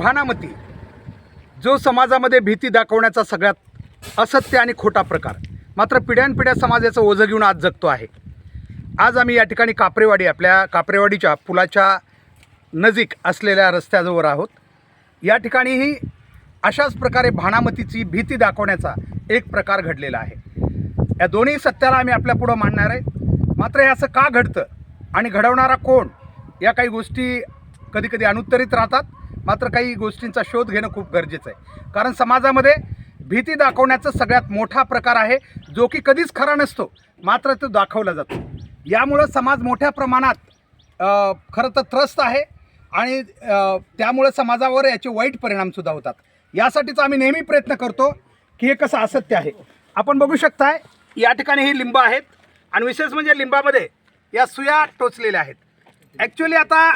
भानामती जो समाजामध्ये भीती दाखवण्याचा सगळ्यात असत्य आणि खोटा प्रकार. मात्र पिढ्यानपिढ्या समाजाचं ओझं घेऊन आज जगतो आहे. आज आम्ही या ठिकाणी कापरेवाडी आपल्या कापरेवाडीच्या पुलाच्या नजीक असलेल्या रस्त्याजवळ आहोत. या ठिकाणीही अशाच प्रकारे भानामतीची भीती दाखवण्याचा एक प्रकार घडलेला आहे. या दोन्ही सत्याला आम्ही आपल्या पुढं मांडणार आहे. मात्र हे असं का घडतं आणि घडवणारा कोण या काही गोष्टी कधीकधी अनुत्तरित राहतात. मात्र काही गोष्टींचा शोध घेणं खूप गरजेचं आहे. कारण समाजामध्ये भीती दाखवण्याचा सगळ्यात मोठा प्रकार आहे जो की कधीच खरा नसतो मात्र तो दाखवला जातो. यामुळं समाज मोठ्या प्रमाणात खरं तर त्रस्त आहे आणि त्यामुळं समाजावर याचे वाईट परिणामसुद्धा होतात. यासाठीच आम्ही नेहमी प्रयत्न करतो की हे कसं असत्य आहे. आपण बघू शकताय या ठिकाणी ही लिंब आहेत आणि विशेष म्हणजे लिंबामध्ये या सुया टोचलेल्या आहेत. ॲक्च्युली आता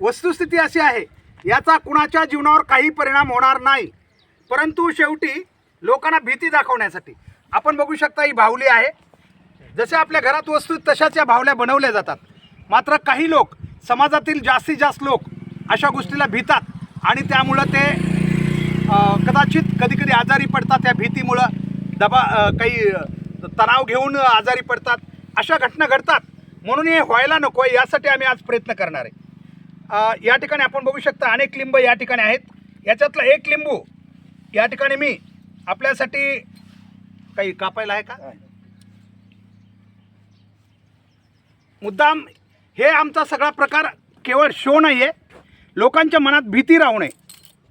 वस्तुस्थिती अशी आहे याचा कुणाच्या जीवनावर काही परिणाम होणार नाही. परंतु शेवटी लोकांना भीती दाखवण्यासाठी आपण बघू शकता ही भावली आहे. जसे आपल्या घरात वस्तू तशाच या भावल्या बनवल्या जातात. मात्र काही लोक समाजातील जास्तीत जास्त लोक अशा गोष्टीला भितात आणि त्यामुळं ते कदाचित कधी कधी आजारी पडतात त्या भीतीमुळं. दबा काही तणाव घेऊन आजारी पडतात. अशा घटना घडतात. म्हणून हे व्हायला नको आहे यासाठी आम्ही आज प्रयत्न करणार आहे. या ठिकाणी आपण बघू शकता अनेक लिंब या ठिकाणी आहेत. याच्यातलं एक लिंबू या ठिकाणी मी आपल्यासाठी काही कापायला आहे का? मुद्दाम हे आमचा सगळा प्रकार केवळ शो नाही आहे लोकांच्या मनात भीती राहू नये.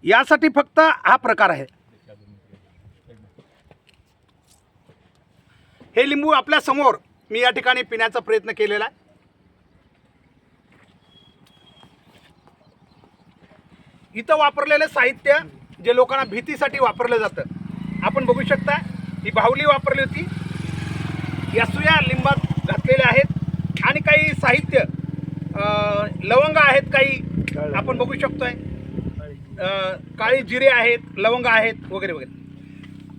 यासाठी फक्त हा प्रकार आहे. हे लिंबू आपल्यासमोर मी या ठिकाणी पिण्याचा प्रयत्न केलेला आहे. इथं वापरलेलं साहित्य जे लोकांना भीतीसाठी वापरलं जातं. आपण बघू शकता ही बाहुली वापरली होती. या सुया लिंबात घातलेल्या आहेत. आणि काही साहित्य लवंग आहेत काही. आपण बघू शकतोय. आहे काळी जिरे आहेत लवंग आहेत वगैरे वगैरे.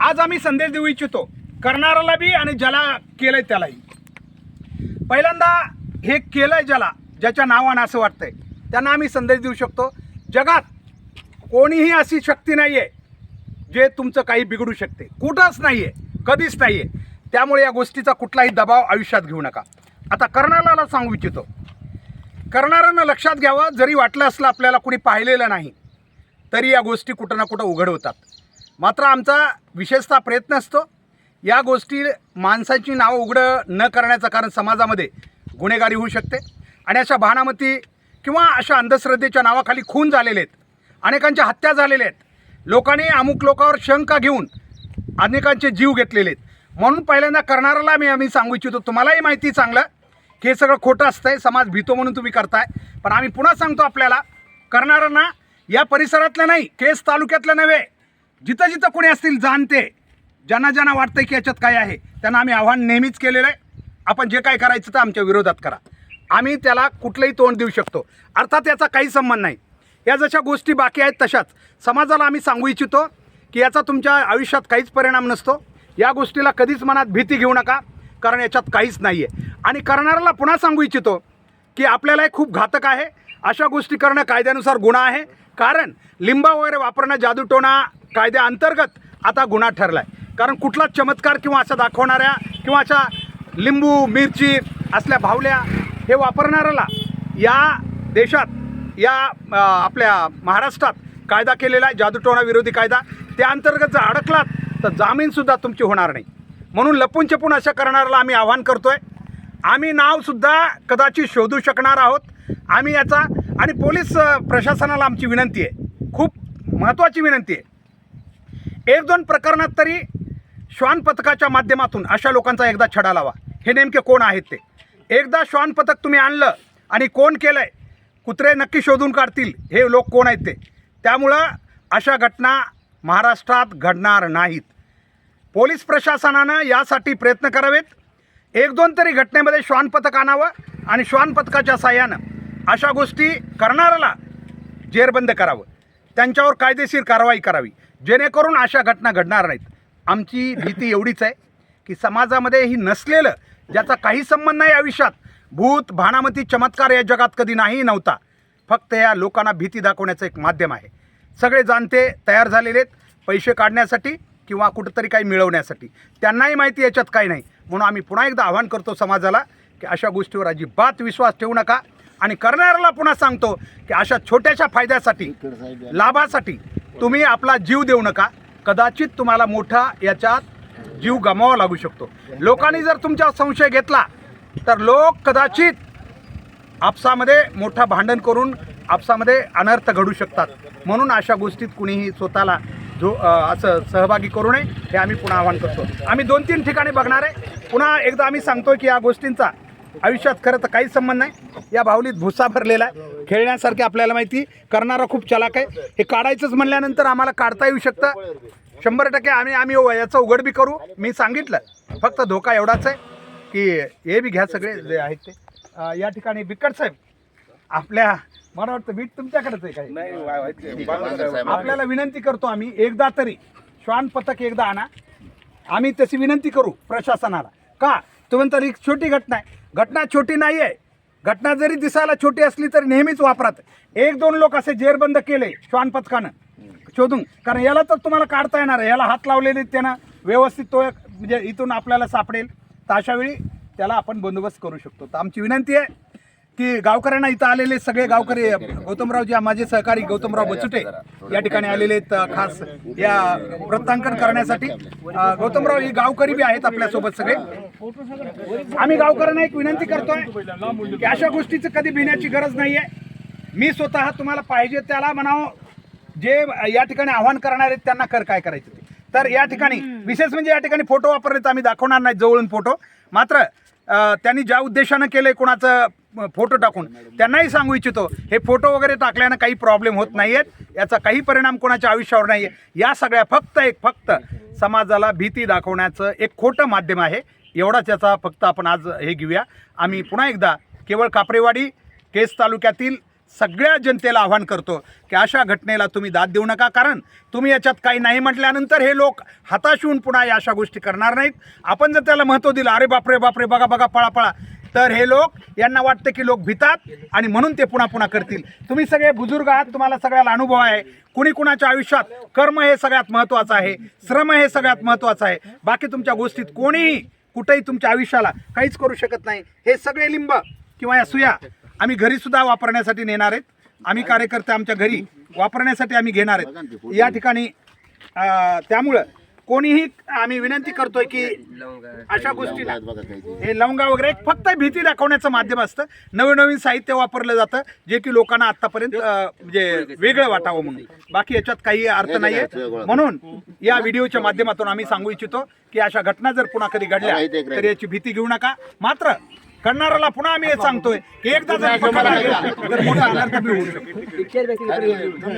आज आम्ही संदेश देऊ इच्छितो. करणाऱ्याला बी आणि ज्याला केलंय त्यालाही. पहिल्यांदा हे केलंय ज्याला ज्याच्या नावानं असं वाटतंय. त्यांना आम्ही संदेश देऊ शकतो. जगात कोणीही अशी शक्ती नाही आहे जे तुमचं काही बिघडू शकते. कुठंच नाही आहे कधीच नाही आहे त्यामुळे या गोष्टीचा कुठलाही दबाव आयुष्यात घेऊ नका. आता कर्णाला सांगू इच्छितो. करणाऱ्यांना लक्षात घ्यावं जरी वाटलं असलं आपल्याला कुणी पाहिलेलं नाही तरी या गोष्टी कुठं ना कुठं उघड होतात. मात्र आमचा विशेषतः प्रयत्न असतो या गोष्टी माणसाची नावं उघडं न करण्याचं कारण समाजामध्ये गुन्हेगारी होऊ शकते. आणि अशा भानामती किंवा अशा अंधश्रद्धेच्या नावाखाली खून झालेले आहेत. अनेकांच्या हत्या झालेल्या आहेत. लोकांनी अमुक लोकांवर शंका घेऊन अनेकांचे जीव घेतलेले आहेत. म्हणून पहिल्यांदा करणाऱ्याला मी आम्ही सांगू इच्छितो तुम्हालाही माहिती चांगलं. की हे सगळं खोटं असतंय समाज भीतो म्हणून तुम्ही करताय. पण आम्ही पुन्हा सांगतो आपल्याला करणाऱ्यांना या परिसरातलं नाही केस तालुक्यातलं नव्हे. जिथं जिथं कोणी असतील जाणते. ज्यांना ज्यांना वाटतं की याच्यात काय आहे त्यांना आम्ही आव्हान नेहमीच केलेलं आहे. आपण जे काय करायचं तर आमच्या विरोधात करा. आम्ही त्याला कुठलंही तोंड देऊ शकतो. अर्थात याचा काही संबंध नाही. या जशा गोष्टी बाकी आहेत तशाच. समाजाला आम्ही सांगू इच्छितो की याचा तुमच्या आयुष्यात काहीच परिणाम नसतो. या गोष्टीला कधीच मनात भीती घेऊ नका कारण याच्यात काहीच नाही आहे आणि करणाऱ्याला पुन्हा सांगू इच्छितो की आपल्याला हे खूप घातक आहे. अशा गोष्टी करणं कायद्यानुसार गुन्हा आहे. कारण लिंबा वगैरे वापरणं जादूटोणा कायद्याअंतर्गत आता गुन्हा ठरला आहे कारण कुठलाच चमत्कार किंवा असं दाखवणाऱ्या किंवा अशा लिंबू मिरची असल्या भावल्या हे वापरणाऱ्याला या देशात या आपल्या महाराष्ट्रात कायदा केलेला आहे जादूटोणा विरोधी कायदा. त्या अंतर्गत जर अडकलात तर जामीनसुद्धा तुमची होणार नाही. म्हणून लपून छपून अशा करणाऱ्याला आम्ही आव्हान आहे आम्ही नावसुद्धा कदाचित शोधू शकणार आहोत. आम्ही याचा आणि पोलीस प्रशासनाला आमची विनंती आहे. खूप महत्त्वाची विनंती आहे. एक दोन प्रकरणात तरी श्वान पथकाच्या माध्यमातून अशा लोकांचा एकदा छडा लावा. हे नेमके कोण आहेत ते? एकदा श्वान पथक तुम्ही आणलं आणि कोण केलं आहे कुत्रे नक्की शोधून काढतील हे लोक कोण आहेत ते? त्यामुळं अशा घटना महाराष्ट्रात घडणार नाहीत. पोलीस प्रशासनानं यासाठी प्रयत्न करावेत. एक दोन तरी घटनेमध्ये श्वान पथक आणावं आणि श्वान पथकाच्या साह्यानं अशा गोष्टी करणाऱ्याला जेरबंद करावं. त्यांच्यावर कायदेशीर कारवाई करावी. जेणेकरून अशा घटना घडणार नाहीत. आमची भीती एवढीच आहे की समाजामध्ये ही नसलेलं ज्याचा काही संबंध नाही आयुष्यात भूत भानामती चमत्कार या जगात कधी नाही नव्हता. फक्त या लोकांना भीती दाखवण्याचं एक माध्यम आहे. सगळे जाणते तयार झालेले आहेत पैसे काढण्यासाठी किंवा कुठंतरी काही मिळवण्यासाठी. त्यांनाही माहिती याच्यात काही नाही. म्हणून आम्ही पुन्हा एकदा आवाहन करतो समाजाला की अशा गोष्टीवर अजिबात विश्वास ठेवू नका. आणि करणाऱ्याला पुन्हा सांगतो की अशा छोट्याशा फायद्यासाठी लाभासाठी तुम्ही आपला जीव देऊ नका. कदाचित तुम्हाला मोठा याच्यात जीव गमावा लागू शकतो. लोकांनी जर तुमचा संशय घेतला तर लोक कदाचित आपसामध्ये मोठा भांडण करून आपसामध्ये अनर्थ घडू शकतात. म्हणून अशा गोष्टीत कुणीही स्वतःला जो असं सहभागी करू नये हे आम्ही पुन्हा आवाहन करतो. आम्ही दोन तीन ठिकाणी बघणार आहे. पुन्हा एकदा आम्ही सांगतो की या गोष्टींचा आयुष्यात खरं तर काहीच संबंध नाही. या बाहुलीत भुसा भरलेला आहे. खेळण्यासारखे आपल्याला माहिती करणारा खूप चलाक आहे. हे काढायचंच म्हणल्यानंतर आम्हाला काढता येऊ शकतं. शंभर टक्के आम्ही आम्ही याचं उघड बी करू. मी सांगितलं. फक्त धोका एवढाच आहे. की हे बी घ्या सगळे जे आहेत ते. अं, या ठिकाणी बिकट साहेब आपल्या मला वाटतं बीट तुमच्याकडेच आहे काय आपल्याला विनंती करतो आम्ही एकदा तरी श्वान पथक एकदा आणा. आम्ही तशी विनंती करू प्रशासनाला. का? तुम्ही तर ही छोटी घटना आहे. घटना छोटी नाही आहे. घटना जरी दिसायला छोटी असली तरी नेहमीच वापरात. एक दोन लोक असे जेरबंद केले श्वान पथकानं. शोधून. कारण याला तर तुम्हाला काढता येणार आहे. याला हात लावलेले त्यानं. व्यवस्थित तो एक म्हणजे इथून आपल्याला सापडेल. तर अशावेळी त्याला आपण बंदोबस्त करू शकतो. तर आमची विनंती आहे की गावकऱ्यांना इथं आलेले सगळे गावकरी गौतमराव जे माझे सहकारी गौतमराव बचुटे या ठिकाणी आलेले आहेत खास या वृत्तांकन करण्यासाठी. गौतमराव ही गावकरी बी आहेत आपल्यासोबत सगळे. आम्ही गावकऱ्यांना एक विनंती करतोय की अशा गोष्टीचं कधी भिण्याची गरज नाहीये. मी स्वतः तुम्हाला पाहिजे त्याला म्हणावं. जे या ठिकाणी आव्हान करणार आहेत त्यांना कर काय करायचं ते. तर या ठिकाणी विशेष म्हणजे या ठिकाणी फोटो वापरले तर आम्ही दाखवणार नाही जवळून फोटो. मात्र त्यांनी ज्या उद्देशानं केलंय कोणाचं अ, फोटो टाकून त्यांनाही सांगू इच्छितो हे फोटो वगैरे टाकल्यानं काही प्रॉब्लेम होत नाही आहेत याचा काही परिणाम कोणाच्या आयुष्यावर नाही आहे या सगळ्या फक्त एक फक्त समाजाला भीती दाखवण्याचं एक खोटं माध्यम आहे. एवढाच याचा फक्त आपण आज हे घेऊया. आम्ही पुन्हा एकदा केवळ कापरेवाडी केस तालुक्यातील सगळ्या जनतेला आव्हान करतो की अशा घटनेला तुम्ही दाद देऊ नका. कारण तुम्ही याच्यात काही नाही म्हटल्यानंतर हे लोक हताश होऊन पुन्हा या अशा गोष्टी करणार नाहीत. आपण जर त्याला महत्त्व दिलं अरे बापरे बापरे बघा बघा पळा पळा. तर हे लोक यांना वाटतं की लोक भितात आणि म्हणून ते पुन्हा पुन्हा करतील. तुम्ही सगळे बुजुर्ग आहात तुम्हाला सगळ्याला अनुभव आहे. कुणी कुणाच्या आयुष्यात कर्म हे सगळ्यात महत्त्वाचं आहे श्रम हे सगळ्यात महत्त्वाचं आहे. बाकी तुमच्या गोष्टीत कोणीही कुठेही तुमच्या आयुष्याला काहीच करू शकत नाही. हे सगळे लिंब किंवा या सुया आम्ही घरी सुद्धा वापरण्यासाठी नेणार आहेत. आम्ही कार्यकर्ते आमच्या घरी वापरण्यासाठी आम्ही घेणार आहेत. या ठिकाणी त्यामुळं कोणीही आम्ही विनंती करतोय की अशा गोष्टीला हे लवंगा वगैरे एक फक्त भीती दाखवण्याचं माध्यम असतं. नवीन नवीन साहित्य वापरलं जातं जे की लोकांना आतापर्यंत म्हणजे वेगळं वाटावं म्हणून. बाकी याच्यात काही अर्थ नाहीये. म्हणून या व्हिडिओच्या माध्यमातून आम्ही सांगू इच्छितो की अशा घटना जर पुन्हा कधी घडल्या तर याची भीती घेऊ नका. मात्र करणाऱ्याला पुन्हा आम्ही हे सांगतोय की एकदा जर पकडला गेला, तर मोठा अनर्थ बी होऊ शकतो.